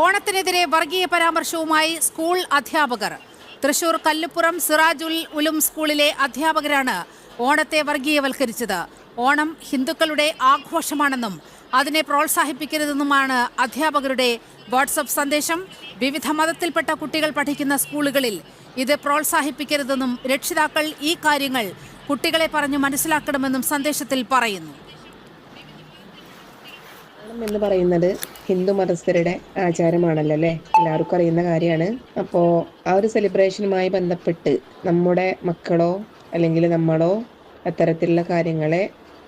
ഓണത്തിനെതിരെ വർഗീയ പരാമർശവുമായി സ്കൂൾ അധ്യാപകർ. തൃശൂർ കല്ലുപ്പുറം സിറാജുൽ ഉലും സ്കൂളിലെ അധ്യാപകരാണ് ഓണത്തെ വർഗീയവൽക്കരിച്ചത്. ഓണം ഹിന്ദുക്കളുടെ ആഘോഷമാണെന്നും അതിനെ പ്രോത്സാഹിപ്പിക്കരുതെന്നുമാണ് അധ്യാപകരുടെ വാട്സപ്പ് സന്ദേശം. വിവിധ മതത്തിൽപ്പെട്ട കുട്ടികൾ പഠിക്കുന്ന സ്കൂളുകളിൽ ഇത് പ്രോത്സാഹിപ്പിക്കരുതെന്നും രക്ഷിതാക്കൾ ഈ കാര്യങ്ങൾ കുട്ടികളെ പറഞ്ഞു മനസ്സിലാക്കണമെന്നും സന്ദേശത്തിൽ പറയുന്നു. ഓണം എന്ന് പറയുന്നത് ഹിന്ദു മതസ്ഥരുടെ ആചാരമാണല്ലോ അല്ലേ? എല്ലാവർക്കും അറിയുന്ന കാര്യമാണ്. അപ്പോൾ ആ ഒരു സെലിബ്രേഷനുമായി ബന്ധപ്പെട്ട് നമ്മുടെ മക്കളോ അല്ലെങ്കിൽ നമ്മളോ അത്തരത്തിലുള്ള കാര്യങ്ങളെ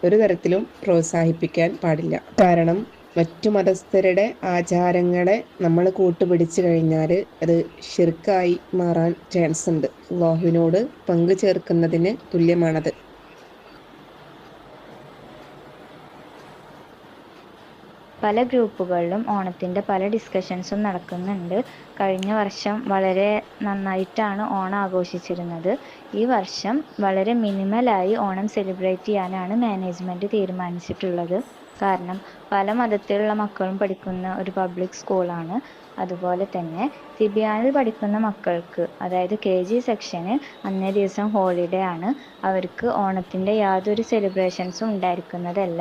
ഒരു തരത്തിലും പ്രോത്സാഹിപ്പിക്കാൻ പാടില്ല. കാരണം മറ്റു മതസ്ഥരുടെ ആചാരങ്ങളെ നമ്മൾ കൂട്ടുപിടിച്ചു കഴിഞ്ഞാൽ അത് ഷിർക്കായി മാറാൻ ചാൻസ് ഉണ്ട്. അള്ളാഹുവിനോട് പങ്കു ചേർക്കുന്നതിന് തുല്യമാണത്. പല ഗ്രൂപ്പുകളിലും ഓണത്തിന്റെ പല ഡിസ്കഷൻസും നടക്കുന്നുണ്ട്. കഴിഞ്ഞ വർഷം വളരെ നന്നായിട്ടാണ് ഓണം ആഘോഷിച്ചിരുന്നത്. ഈ വർഷം വളരെ മിനിമലായി ഓണം സെലിബ്രേറ്റ് ചെയ്യാനാണ് മാനേജ്മെന്റ് തീരുമാനിച്ചിട്ടുള്ളത്. കാരണം പല മതത്തിലുള്ള മക്കളും പഠിക്കുന്ന ഒരു പബ്ലിക് സ്കൂളാണ്. അതുപോലെ തന്നെ തിബിയാനിൽ പഠിക്കുന്ന മക്കൾക്ക് അതായത് കെ ജി സെക്ഷന് അന്നേ ദിവസം ഹോളിഡേ ആണ്. അവർക്ക് ഓണത്തിന്റെ യാതൊരു സെലിബ്രേഷൻസും ഉണ്ടായിരിക്കുന്നതല്ല.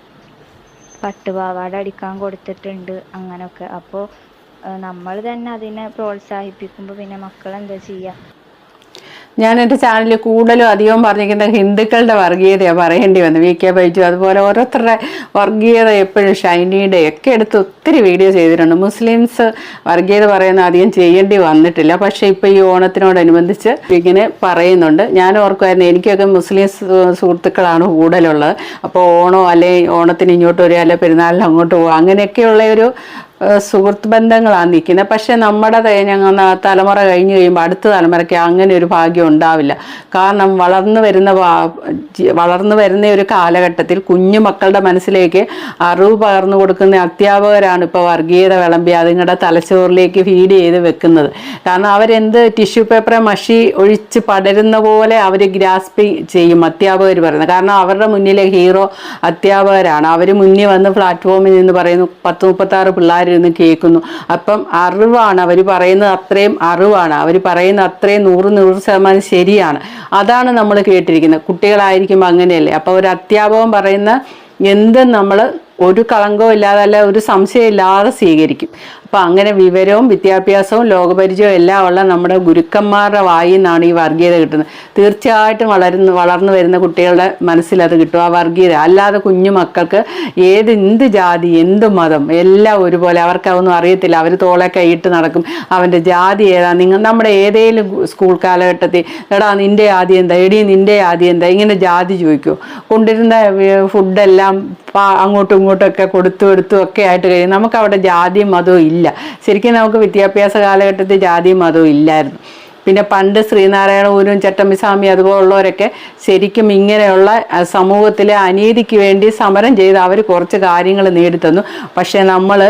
പട്ടുപാവാട അടിക്കാൻ കൊടുത്തിട്ടുണ്ട് അങ്ങനൊക്കെ. അപ്പോൾ നമ്മൾ തന്നെ അതിനെ പ്രോത്സാഹിപ്പിക്കുമ്പോൾ പിന്നെ മക്കൾ എന്താ ചെയ്യുക ഞാൻ എന്റെ ചാനലിൽ കൂടുതലും അധികവും പറഞ്ഞിരിക്കുന്നത് ഹിന്ദുക്കളുടെ വർഗീയതയാണ് പറയേണ്ടി വന്നു വി കെ ബൈജു അതുപോലെ ഓരോരുത്തരുടെ വർഗീയത എപ്പോഴും ഷൈനിയുടെ ഒക്കെ എടുത്ത് ഒത്തിരി വീഡിയോ ചെയ്തിട്ടുണ്ട്. മുസ്ലിംസ് വർഗീയത പറയുന്ന അധികം ചെയ്യേണ്ടി വന്നിട്ടില്ല. പക്ഷേ ഇപ്പോൾ ഈ ഓണത്തിനോടനുബന്ധിച്ച് ഇങ്ങനെ പറയുന്നുണ്ട്. ഞാൻ ഓർക്കുമായിരുന്നു എനിക്കൊക്കെ മുസ്ലിം സുഹൃത്തുക്കളാണ് കൂടുതലുള്ളത്. അപ്പോൾ ഓണോ അല്ലെങ്കിൽ ഓണത്തിന് ഇങ്ങോട്ട് വരിക അല്ലെ പെരുന്നാളിന് അങ്ങോട്ട് പോകുക അങ്ങനെയൊക്കെയുള്ള ഒരു സുഹൃത്ത് ബന്ധങ്ങളാണ് നിൽക്കുന്നത്. പക്ഷേ നമ്മുടെ ഞങ്ങൾ തലമുറ കഴിഞ്ഞ് കഴിയുമ്പോൾ അടുത്ത തലമുറയ്ക്ക് അങ്ങനെ ഒരു ഭാഗ്യം ഉണ്ടാവില്ല. കാരണം വളർന്നു വരുന്ന വളർന്നു വരുന്ന ഒരു കാലഘട്ടത്തിൽ കുഞ്ഞു മക്കളുടെ മനസ്സിലേക്ക് അറിവ് പകർന്നു കൊടുക്കുന്ന അധ്യാപകരാണ് ഇപ്പോൾ വർഗീയത വിളമ്പി അതുങ്ങളുടെ തലച്ചോറിലേക്ക് ഫീഡ് ചെയ്ത് വെക്കുന്നത്. കാരണം അവരെന്ത് ടിഷ്യൂ പേപ്പറെ മഷി ഒഴിച്ച് പടരുന്ന പോലെ അവർ ഗ്രാസ്പി ചെയ്യും അധ്യാപകർ പറയുന്നത്. കാരണം അവരുടെ മുന്നിലെ ഹീറോ അധ്യാപകരാണ്. അവർ മുന്നിൽ വന്ന് പ്ലാറ്റ്ഫോമിൽ നിന്ന് പറയുന്നു പത്ത് മുപ്പത്താറ് പിള്ളേരിരുന്ന് കേൾക്കുന്നു. അപ്പം അറിവാണ്. അവർ പറയുന്നത് അത്രയും അറിവാണ്. അവർ പറയുന്ന അത്രയും നൂറ് നൂറ് ശതമാനം ശരിയാണ്. അതാണ് നമ്മൾ കേട്ടിരിക്കുന്നത്. കുട്ടികളായിരിക്കുമ്പോൾ അങ്ങനെയല്ലേ? അപ്പോൾ ഒരു അധ്യാപകൻ പറയുന്ന എന്തും നമ്മൾ ഒരു കളങ്കവും ഇല്ലാതെ അല്ല ഒരു സംശയം ഇല്ലാതെ സ്വീകരിക്കും. അപ്പം അങ്ങനെ വിവരവും വിദ്യാഭ്യാസവും ലോകപരിചയവും എല്ലാം ഉള്ള നമ്മുടെ ഗുരുക്കന്മാരുടെ വായിൽ നിന്നാണ് ഈ വർഗീയത കിട്ടുന്നത്. തീർച്ചയായിട്ടും വളരുന്ന വളർന്നു വരുന്ന കുട്ടികളുടെ മനസ്സിൽ അത് കിട്ടും. ആ വർഗീയത. അല്ലാതെ കുഞ്ഞു മക്കൾക്ക് ഏത് എന്ത് ജാതി എന്ത് മതം എല്ലാം ഒരുപോലെ അവർക്ക് അതൊന്നും അറിയത്തില്ല. അവർ തോളെ കൈയിട്ട് നടക്കും. അവന്റെ ജാതി ഏതാ? നിങ്ങൾ നമ്മുടെ ഏതെങ്കിലും സ്കൂൾ കാലഘട്ടത്തിൽ എടാ നിന്റെ ആദ്യം എന്താ? എടി നിന്റെ ആദ്യം എന്താ? ഇങ്ങനെ ജാതി ചോദിക്കുമോ കൊണ്ടിരുന്ന ഫുഡെല്ലാം അങ്ങോട്ടും ഇങ്ങോട്ടും ഒക്കെ കൊടുത്തു കൊടുത്തും ഒക്കെ ആയിട്ട് കഴിയും. നമുക്ക് അവിടെ ജാതിയും മതവും ഇല്ല. ശരിക്കും നമുക്ക് വിദ്യാഭ്യാസ കാലഘട്ടത്തിൽ ജാതിയും മതവും ഇല്ലായിരുന്നു. പിന്നെ പണ്ട് ശ്രീനാരായണ ഊരും ചട്ടമ്പിസ്വാമി അതുപോലുള്ളവരൊക്കെ ശരിക്കും ഇങ്ങനെയുള്ള സമൂഹത്തിലെ അനീതിക്ക് വേണ്ടി സമരം ചെയ്ത് അവർ കുറച്ച് കാര്യങ്ങൾ നേടിത്തന്നു. പക്ഷേ നമ്മൾ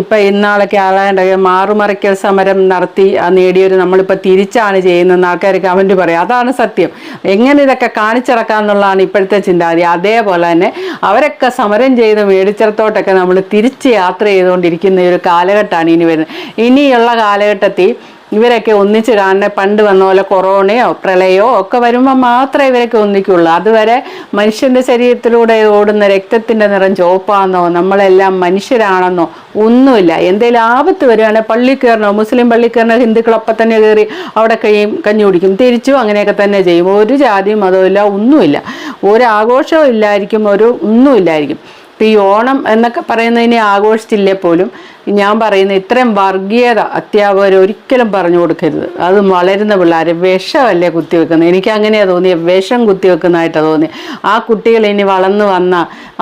ഇപ്പം ഇന്നാളൊക്കെ ആളാണ്ട് മാറുമറയ്ക്കൽ സമരം നടത്തി നേടിയൊരു നമ്മളിപ്പോൾ തിരിച്ചാണ് ചെയ്യുന്നതെന്ന് ആൾക്കാർ കമന്റ് പറയും. അതാണ് സത്യം. എങ്ങനെ ഇതൊക്കെ കാണിച്ചിറക്കാന്നുള്ളതാണ് ഇപ്പോഴത്തെ ചിന്താഗതി. അതേപോലെ തന്നെ അവരൊക്കെ സമരം ചെയ്ത് മേടിച്ചിടത്തോട്ടൊക്കെ നമ്മൾ തിരിച്ച് യാത്ര ചെയ്തുകൊണ്ടിരിക്കുന്ന ഒരു കാലഘട്ടമാണ് ഇനി വരുന്നത്. ഇനിയുള്ള കാലഘട്ടത്തിൽ ഇവരൊക്കെ ഒന്നിച്ചു കാണുന്ന പണ്ട് വന്ന പോലെ കൊറോണയോ പ്രളയോ ഒക്കെ വരുമ്പോൾ മാത്രമേ ഇവരൊക്കെ ഒന്നിക്കുള്ളൂ. അതുവരെ മനുഷ്യന്റെ ശരീരത്തിലൂടെ ഓടുന്ന രക്തത്തിന്റെ നിറം ചുവപ്പാണെന്നോ നമ്മളെല്ലാം മനുഷ്യരാണെന്നോ ഒന്നുമില്ല. എന്തെങ്കിലും ആപത്ത് വരികയാണെങ്കിൽ പള്ളി കയറണോ മുസ്ലിം പള്ളി കയറണോ ഹിന്ദുക്കളൊപ്പം തന്നെ കയറി അവിടെ കഴിയും കഞ്ഞി കുടിക്കും തിരിച്ചും അങ്ങനെയൊക്കെ തന്നെ ചെയ്യും. ഒരു ജാതിയും മതവും ഇല്ല ഒന്നുമില്ല. ഒരു ആഘോഷവും ഇല്ലായിരിക്കും ഒരു ഒന്നുമില്ലായിരിക്കും. ഇപ്പം ഈ ഓണം എന്നൊക്കെ പറയുന്നതിനെ ആഘോഷിച്ചില്ലേ പോലും ഞാൻ പറയുന്ന ഇത്രയും വർഗീയത അധ്യാപകർ ഒരിക്കലും പറഞ്ഞു കൊടുക്കരുത്. അത് വളരുന്ന പിള്ളേർ വിഷമല്ലേ കുത്തിവെക്കുന്നത്. എനിക്ക് അങ്ങനെയാണ് തോന്നിയത് വിഷം കുത്തിവെക്കുന്നതായിട്ടാണ് തോന്നി ആ കുട്ടികൾ ഇനി വളർന്നു വന്ന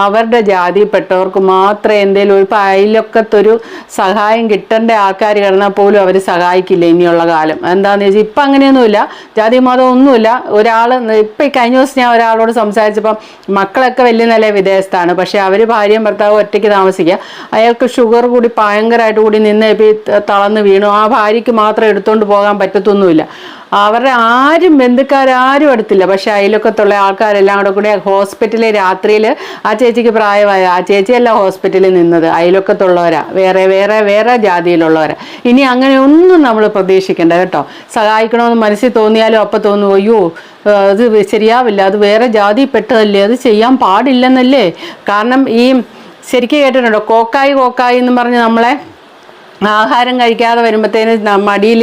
അവരുടെ ജാതിയിൽപ്പെട്ടവർക്ക് മാത്രമേ എന്തെങ്കിലും ഒരു അയലൊക്കത്തൊരു സഹായം കിട്ടേണ്ട ആൾക്കാർ കിടന്നാൽ പോലും അവർ സഹായിക്കില്ല ഇനിയുള്ള കാലം. എന്താണെന്ന് വെച്ചാൽ ഇപ്പം അങ്ങനെയൊന്നുമില്ല. ജാതി മതം ഒന്നുമില്ല. ഒരാൾ ഇപ്പം ഈ കഴിഞ്ഞ ദിവസം ഞാൻ ഒരാളോട് സംസാരിച്ചപ്പം മക്കളൊക്കെ വലിയ നില വിദേശത്താണ് പക്ഷേ അവർ ഭാര്യയും ഭർത്താവും ഒറ്റയ്ക്ക് താമസിക്കുക. അയാൾക്ക് ഷുഗർ കൂടി ഭയങ്കരമായിട്ട് കൂടി നിന്ന് ഇപ്പം ഈ തളർന്ന് വീണു. ആ ഭാര്യയ്ക്ക് മാത്രം എടുത്തുകൊണ്ട് പോകാൻ പറ്റത്തൊന്നുമില്ല. അവരുടെ ആരും ബന്ധുക്കാരും അടുത്തില്ല. പക്ഷെ അയലൊക്കത്തുള്ള ആൾക്കാരെല്ലാം കൂടെ കൂടി ഹോസ്പിറ്റലിൽ രാത്രിയിൽ ആ ചേച്ചിക്ക് പ്രായമായ ആ ചേച്ചിയല്ല ഹോസ്പിറ്റലിൽ നിന്നത്. അയലൊക്കത്തുള്ളവരാ വേറെ വേറെ വേറെ ജാതിയിലുള്ളവരാ. ഇനി അങ്ങനെ ഒന്നും നമ്മൾ പ്രതീക്ഷിക്കേണ്ട കേട്ടോ. സഹായിക്കണമെന്ന് മനസ്സിൽ തോന്നിയാലും അപ്പം തോന്നുന്നു അയ്യോ അത് ശരിയാവില്ല. അത് വേറെ ജാതിയിൽപ്പെട്ടതല്ലേ അത് ചെയ്യാൻ പാടില്ലെന്നല്ലേ? കാരണം ഈ ശരിക്കും കേട്ടിട്ടുണ്ടോ? കോക്കായി കോക്കായി എന്ന് പറഞ്ഞ് നമ്മളെ ആഹാരം കഴിക്കാതെ വരുമ്പോഴത്തേന് മടിയിൽ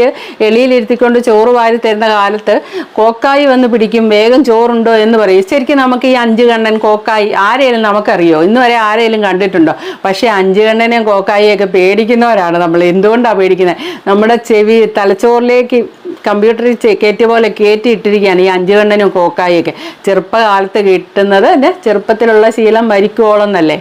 എളിയിലിരുത്തിക്കൊണ്ട് ചോറ് വാരി തരുന്ന കാലത്ത് കോക്കായി വന്ന് പിടിക്കും വേഗം ചോറുണ്ടോ എന്ന് പറയും. ശരിക്കും നമുക്ക് ഈ അഞ്ചു കണ്ണൻ കോക്കായി ആരെയും നമുക്കറിയോ? ഇന്ന് വരെ ആരെയും കണ്ടിട്ടുണ്ടോ? പക്ഷേ അഞ്ചു കണ്ണനെയും കോക്കായിയൊക്കെ പേടിക്കുന്നവരാണ് നമ്മൾ. എന്തുകൊണ്ടാണ് പേടിക്കുന്നത്? നമ്മുടെ ചെവി തലച്ചോറിലേക്ക് കമ്പ്യൂട്ടറിൽ കയറ്റിയ പോലെ കയറ്റി ഇട്ടിരിക്കുകയാണ് ഈ അഞ്ചു കണ്ണനും കോക്കായിയൊക്കെ. ചെറുപ്പകാലത്ത് കിട്ടുന്നത് എന്റെ ചെറുപ്പത്തിലുള്ള ശീലം മരിക്കുവോളം എന്നല്ലേ?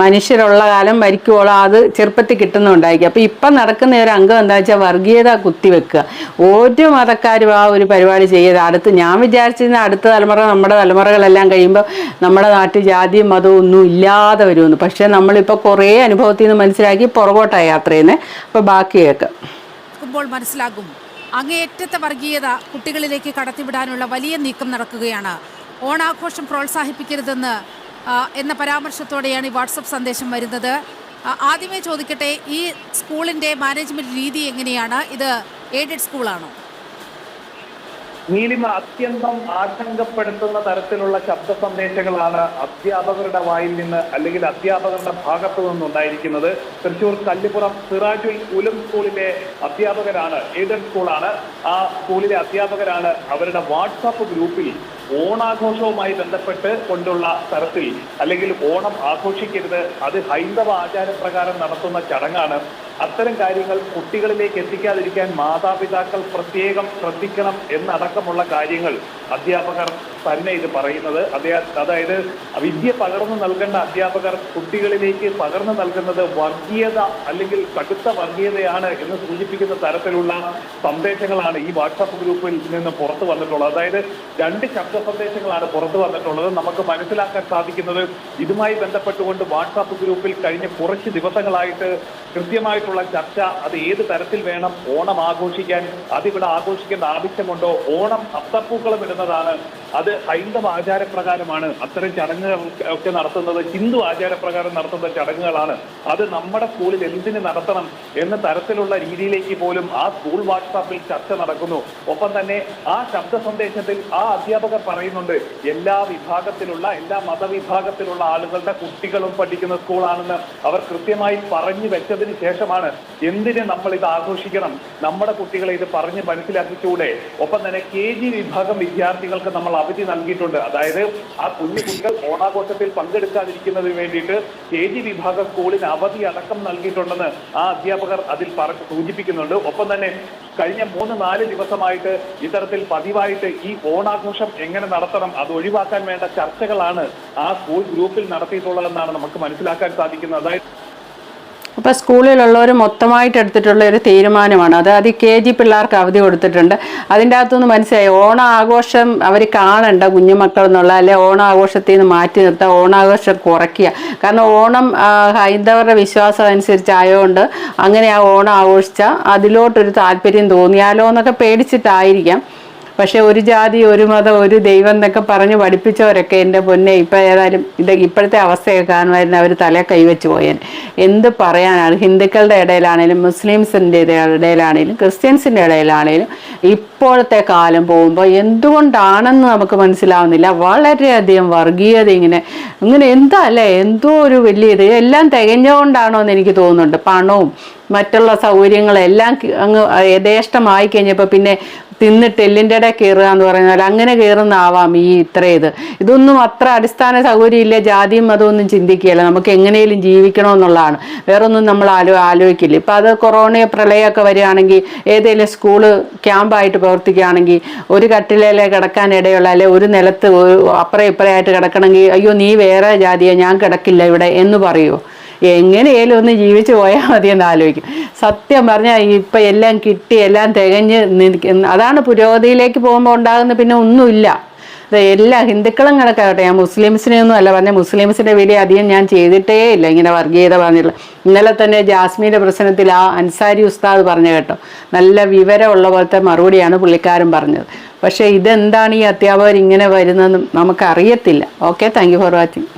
മനുഷ്യരുള്ള കാലം മരിക്കുവോളം അത് ചെറുപ്പത്തിൽ കിട്ടുന്നുണ്ടായിരിക്കും. അപ്പോൾ ഇപ്പം നടക്കുന്ന ഒരു അംഗം എന്താ വെച്ചാൽ വർഗീയത കുത്തിവെക്കുക. ഓരോ മതക്കാരും ആ ഒരു പരിപാടി ചെയ്യുക അടുത്ത് ഞാൻ വിചാരിച്ചിരുന്ന അടുത്ത തലമുറ നമ്മുടെ തലമുറകളെല്ലാം കഴിയുമ്പോൾ നമ്മുടെ നാട്ടിൽ ജാതിയും മതവും ഒന്നും ഇല്ലാതെ വരുമെന്ന്. പക്ഷേ നമ്മളിപ്പോൾ കുറേ അനുഭവത്തിൽ നിന്ന് മനസ്സിലാക്കി പുറകോട്ടാണ് യാത്ര ചെയ്യുന്നത് അപ്പോൾ ബാക്കി കേൾക്കാം. മനസ്സിലാകും. അങ്ങേയറ്റത്തെ വർഗീയത കുട്ടികളിലേക്ക് കടത്തിവിടാനുള്ള വലിയ നീക്കം നടക്കുകയാണ്. ഓണാഘോഷം പ്രോത്സാഹിപ്പിക്കരുതെന്ന് എന്ന പരാമർശത്തോടെയാണ് ഈ വാട്സപ്പ് സന്ദേശം വരുന്നത്. ആദ്യമേ ചോദിക്കട്ടെ ഈ സ്കൂളിന്റെ മാനേജ്മെന്റ് രീതി എങ്ങനെയാണ്? ഇത് എയ്ഡഡ് സ്കൂളാണോ? നീലിമ അത്യന്തം ആശങ്കപ്പെടുത്തുന്ന തരത്തിലുള്ള ശബ്ദ സന്ദേശങ്ങളാണ് അധ്യാപകരുടെ വായിൽ നിന്ന് അല്ലെങ്കിൽ അധ്യാപകരുടെ ഭാഗത്തു നിന്നുണ്ടായിരിക്കുന്നത്. തൃശൂർ കല്ലിപ്പുറം സിറാജുൽ ഉലും സ്കൂളിലെ അധ്യാപകരാണ് എയ്ഡഡ് സ്കൂളാണ്. ആ സ്കൂളിലെ അധ്യാപകരാണ് അവരുടെ വാട്സാപ്പ് ഗ്രൂപ്പിൽ ഓണാഘോഷവുമായി ബന്ധപ്പെട്ട് കൊണ്ടുള്ള തരത്തിൽ അല്ലെങ്കിൽ ഓണം ആഘോഷിക്കരുത്. അത് ഹൈന്ദവ ആചാരപ്രകാരം നടത്തുന്ന ചടങ്ങാണ്. അത്തരം കാര്യങ്ങൾ കുട്ടികളിലേക്ക് എത്തിക്കാതിരിക്കാൻ മാതാപിതാക്കൾ പ്രത്യേകം ശ്രദ്ധിക്കണം എന്നടക്കമുള്ള കാര്യങ്ങൾ അധ്യാപകർ തന്നെ ഇത് പറയുന്നത്. അതായത് വിദ്യ പകർന്നു നൽകേണ്ട അധ്യാപകർ കുട്ടികളിലേക്ക് പകർന്നു നൽകുന്നത് വർഗീയത അല്ലെങ്കിൽ കടുത്ത വർഗീയതയാണ് എന്ന് സൂചിപ്പിക്കുന്ന തരത്തിലുള്ള സന്ദേശങ്ങളാണ് ഈ വാട്സാപ്പ് ഗ്രൂപ്പിൽ നിന്ന് പുറത്തു വന്നിട്ടുള്ളത്. അതായത് രണ്ട് ശബ്ദ സന്ദേശങ്ങളാണ് പുറത്തു വന്നിട്ടുള്ളത്. നമുക്ക് മനസ്സിലാക്കാൻ സാധിക്കുന്നത് ഇതുമായി ബന്ധപ്പെട്ടുകൊണ്ട് വാട്സാപ്പ് ഗ്രൂപ്പിൽ കഴിഞ്ഞ കുറച്ച് ദിവസങ്ങളായിട്ട് കൃത്യമായിട്ടുള്ള ചർച്ച അത് ഏത് തരത്തിൽ വേണം ഓണം ആഘോഷിക്കാൻ അതിവിടെ ആഘോഷിക്കേണ്ട ആവശ്യമുണ്ടോ ഓണം അത്തപ്പൂക്കളം ഇടുന്നതാണ് അത് ഹൈന്ദവ ആചാരപ്രകാരമാണ് അത്തരം ചടങ്ങുകൾ ഒക്കെ നടത്തുന്നത്. ഹിന്ദു ആചാരപ്രകാരം നടത്തുന്ന ചടങ്ങുകളാണ്. അത് നമ്മുടെ സ്കൂളിൽ എന്തിന് നടത്തണം എന്ന തരത്തിലുള്ള രീതിയിലേക്ക് പോലും ആ സ്കൂൾ വാട്സാപ്പിൽ ചർച്ച നടക്കുന്നു. ഒപ്പം തന്നെ ആ ശബ്ദ സന്ദേശത്തിൽ ആ അധ്യാപകർ പറയുന്നുണ്ട് എല്ലാ വിഭാഗത്തിലുള്ള എല്ലാ മതവിഭാഗത്തിലുള്ള ആളുകളുടെ കുട്ടികളും പഠിക്കുന്ന സ്കൂളാണെന്ന് അവർ കൃത്യമായി പറഞ്ഞു വെച്ചതിന് ശേഷമാണ് എന്തിന് നമ്മൾ ഇത് ആഘോഷിക്കണം? നമ്മുടെ കുട്ടികളെ ഇത് പറഞ്ഞ് മനസ്സിലാക്കിച്ചൂടെ ഒപ്പം തന്നെ കെ ജി വിഭാഗം വിദ്യാർത്ഥികൾക്ക് നമ്മൾ അവധി നൽകിയിട്ടുണ്ട്. അതായത് ആ കുഞ്ഞു കുട്ടികൾ ഓണാഘോഷത്തിൽ പങ്കെടുക്കാതിരിക്കുന്നതിന് വേണ്ടിയിട്ട് കെ ജി വിഭാഗ സ്കൂളിന് അവധി അടക്കം നൽകിയിട്ടുണ്ടെന്ന് ആ അധ്യാപകർ അതിൽ സൂചിപ്പിക്കുന്നുണ്ട്. ഒപ്പം തന്നെ കഴിഞ്ഞ മൂന്ന് നാല് ദിവസമായിട്ട് ഇത്തരത്തിൽ പതിവായിട്ട് ഈ ഓണാഘോഷം എങ്ങനെ നടത്തണം അത് ഒഴിവാക്കാൻ വേണ്ട ചർച്ചകളാണ് ആ സ്കൂൾ ഗ്രൂപ്പിൽ നടത്തിയിട്ടുള്ളതെന്നാണ് നമുക്ക് മനസ്സിലാക്കാൻ സാധിക്കുന്നത്. അതായത് അപ്പോൾ സ്കൂളിലുള്ളവർ മൊത്തമായിട്ട് എടുത്തിട്ടുള്ള ഒരു തീരുമാനമാണ്. അത് അത് കെ ജി പിള്ളേർക്ക് അവധി കൊടുത്തിട്ടുണ്ട്. അതിന്റെ അകത്തുനിന്ന് മനസ്സിലായി. ഓണ ആഘോഷം അവർ കാണണ്ട കുഞ്ഞുമക്കൾ എന്നുള്ള അല്ലെ ഓണാഘോഷത്തിൽ നിന്ന് മാറ്റി നിർത്തുക ഓണാഘോഷം കുറയ്ക്കുക. കാരണം ഓണം ഹൈന്ദവരുടെ വിശ്വാസം അനുസരിച്ചായതുകൊണ്ട് അങ്ങനെ ആ ഓണം ആഘോഷിച്ചാൽ അതിലോട്ടൊരു താല്പര്യം തോന്നിയാലോ എന്നൊക്കെ പേടിച്ചിട്ടായിരിക്കാം. പക്ഷെ ഒരു ജാതി ഒരു മതം ഒരു ദൈവം എന്നൊക്കെ പറഞ്ഞ് പഠിപ്പിച്ചവരൊക്കെ എന്റെ പൊന്നെ ഇപ്പം ഏതായാലും ഇത് ഇപ്പോഴത്തെ അവസ്ഥയൊക്കെ കാണുമായിരുന്നു അവർ തല കൈവച്ച് പോയേൻ എന്ത് പറയാനാണ്? ഹിന്ദുക്കളുടെ ഇടയിലാണേലും മുസ്ലിംസിന്റെ ഇടയിലാണേലും ക്രിസ്ത്യൻസിന്റെ ഇടയിലാണേലും ഇപ്പോഴത്തെ കാലം പോകുമ്പോൾ എന്തുകൊണ്ടാണെന്ന് നമുക്ക് മനസ്സിലാവുന്നില്ല. വളരെയധികം വർഗീയത ഇങ്ങനെ ഇങ്ങനെ എന്താ അല്ലേ എന്തോ ഒരു വലിയ ഇത്. എല്ലാം തികഞ്ഞുകൊണ്ടാണോ എന്ന് എനിക്ക് തോന്നുന്നുണ്ട്. പണവും മറ്റുള്ള സൗകര്യങ്ങളെല്ലാം അങ്ങ് യഥേഷ്ടമായി കഴിഞ്ഞപ്പോൾ പിന്നെ തിന്നിട്ട് എല്ലിന്റെ ഇടയിൽ കയറുക എന്ന് പറഞ്ഞാൽ അങ്ങനെ കയറുന്നാവാം ഈ ഇത്ര ഇത്. ഇതൊന്നും അത്ര അടിസ്ഥാന സൗകര്യം ഇല്ല ജാതിയും ഒന്നും ചിന്തിക്കുകയില്ല. നമുക്ക് എങ്ങനെയും ജീവിക്കണമെന്നുള്ളതാണ്. വേറൊന്നും നമ്മൾ ആലോ ആലോചിക്കില്ല. ഇപ്പം അത് കൊറോണ പ്രളയമൊക്കെ വരികയാണെങ്കിൽ ഏതെങ്കിലും സ്കൂൾ ക്യാമ്പായിട്ട് പ്രവർത്തിക്കുകയാണെങ്കിൽ ഒരു കട്ടിലേലെ കിടക്കാൻ ഇടയുള്ള അല്ലെ ഒരു നിലത്ത് അപ്പുറം ഇപ്പുറമായിട്ട് കിടക്കണമെങ്കിൽ അയ്യോ നീ വേറെ ജാതിയെ ഞാൻ കിടക്കില്ല ഇവിടെ എന്ന് പറയുമോ എങ്ങനെയാലും ഒന്ന് ജീവിച്ചു പോയാൽ മതി എന്ന് ആലോചിക്കും. സത്യം പറഞ്ഞാൽ ഇപ്പം എല്ലാം കിട്ടി എല്ലാം തികഞ്ഞ് അതാണ് പുരോഗതിയിലേക്ക് പോകുമ്പോൾ ഉണ്ടാകുന്ന പിന്നെ ഒന്നുമില്ല. എല്ലാ ഹിന്ദുക്കളും കണക്കാവട്ടെ ഞാൻ മുസ്ലിംസിനെ ഒന്നും അല്ല പറഞ്ഞ മുസ്ലിംസിന്റെ വീഡിയോ അധികം ഞാൻ ചെയ്തിട്ടേ ഇല്ല ഇങ്ങനെ വർഗീയത പറഞ്ഞിട്ടുള്ള. ഇന്നലെ തന്നെ ജാസ്മിന്റെ പ്രശ്നത്തിൽ ആ അൻസാരി ഉസ്താദ് പറഞ്ഞു കേട്ടോ നല്ല വിവരമുള്ള പോലത്തെ മറുപടിയാണ് പുള്ളിക്കാരൻ പറഞ്ഞത്. പക്ഷേ ഇതെന്താണ് ഈ അധ്യാപകർ ഇങ്ങനെ വരുന്നതെന്നും നമുക്കറിയത്തില്ല. Okay thank for watching